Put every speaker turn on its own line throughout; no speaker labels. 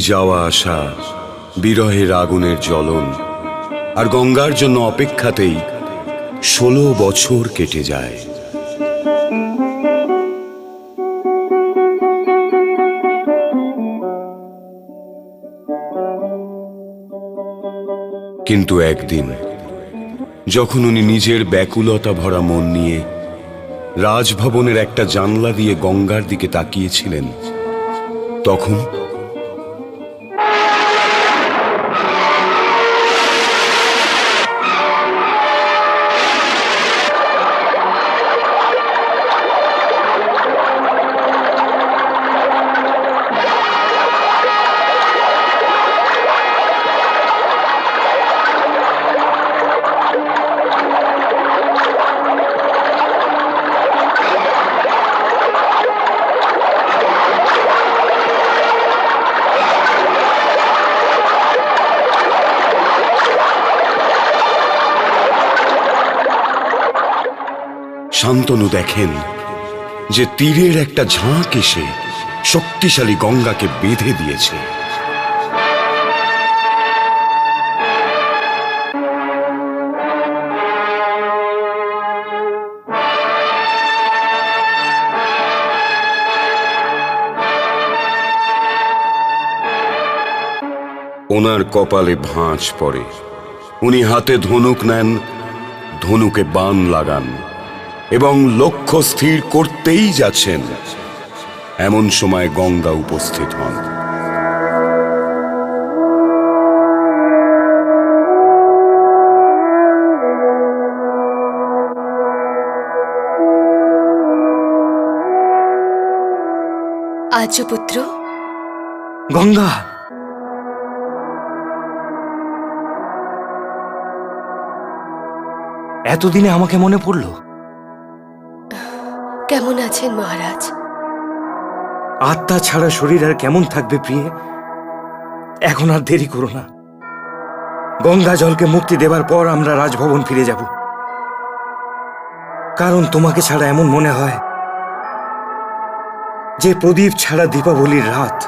যাওয়া আসা, বিরহের আগুনের জ্বলন, আর গঙ্গার জন্য অপেক্ষাতেই ষোলো বছর কেটে যায়। কিন্তু একদিন, যখন উনি নিজের ব্যাকুলতা ভরা মন নিয়ে রাজভবনের একটা জানলা দিয়ে গঙ্গার দিকে তাকিয়েছিলেন। তখন শান্তনু দেখেন যে তীরের একটা ঝাঁক এসে শক্তিশালী গঙ্গাকে বেঁধে দিয়েছে। ওনার কপালে ভাঁজ পড়ে। উনি হাতে ধনুক নেন, ধনুকে বান লাগান। এবং লক্ষ্য স্থির করতেই যাচ্ছেন। এমন সময় গঙ্গা উপস্থিত হন।
আর্য পুত্র।
গঙ্গা! এতদিনে আমাকে মনে পড়ল
কেমন আছেন মহারাজ?
আত্মা ছাড়া শরীর আর কেমন থাকবে প্রিয়ে? এখন আর দেরি করো না। গঙ্গা জলকে মুক্তি দেবার পর আমরা রাজভবন ফিরে যাব। কারণ তোমাকে ছাড়া এমন মনে হয় যে প্রদীপ ছাড়া দীপাবলির রাত,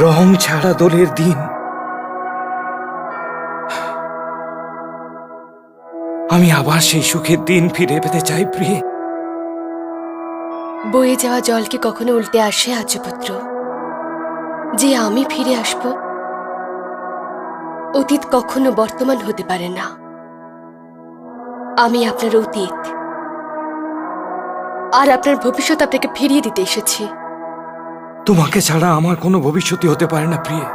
রং ছাড়া দোলের দিন। আমি আবার সেই সুখের দিন ফিরে পেতে চাই প্রিয়ে।
বয়ে যাওয়া জলকে কখনো উল্টে আসে আর্য পুত্র যে আমি ফিরে আসব অতীত কখনো বর্তমান হতে পারে না। আমি আপনার অতীত আর আপনার ভবিষ্যৎ আপনাকে ফিরিয়ে দিতে এসেছি।
তোমাকে ছাড়া আমার কোনো ভবিষ্যৎই হতে পারে না প্রিয়ে।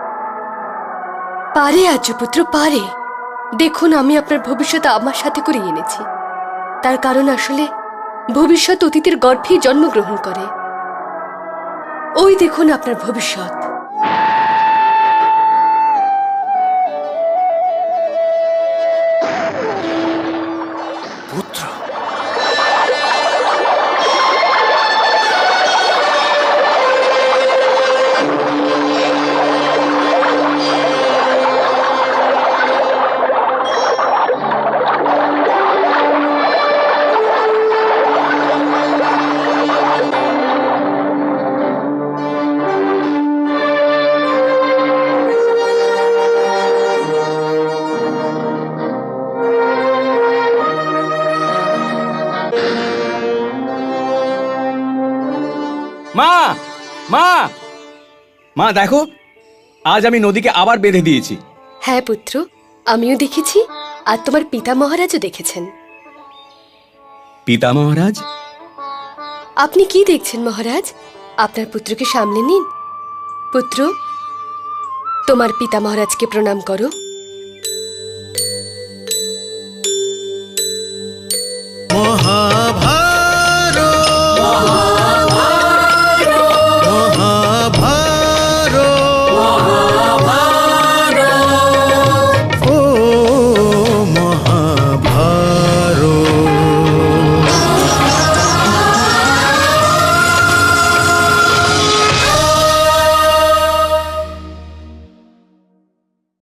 পারে আর্যপুত্র পারে। দেখুন আমি আপনার ভবিষ্যৎ আমার সাথে করে এনেছি। তার কারণ আসলে ভবিষ্যৎ অতীতের গর্ভে জন্মগ্রহণ করে। ওই দেখুন আপনার ভবিষ্যৎ।
মা মা। মা দেখো আজ আমি নদীকে আবার বেঁধে দিয়েছি।
হ্যাঁ পুত্র আমিও দেখেছি আর তোমার পিতা মহারাজও দেখেছেন।
পিতা মহারাজ?
আপনি কি দেখছেন মহারাজ? আপনার পুত্রকে সামলে নিন। পুত্র তোমার পিতা মহারাজকে প্রণাম করো।
মহা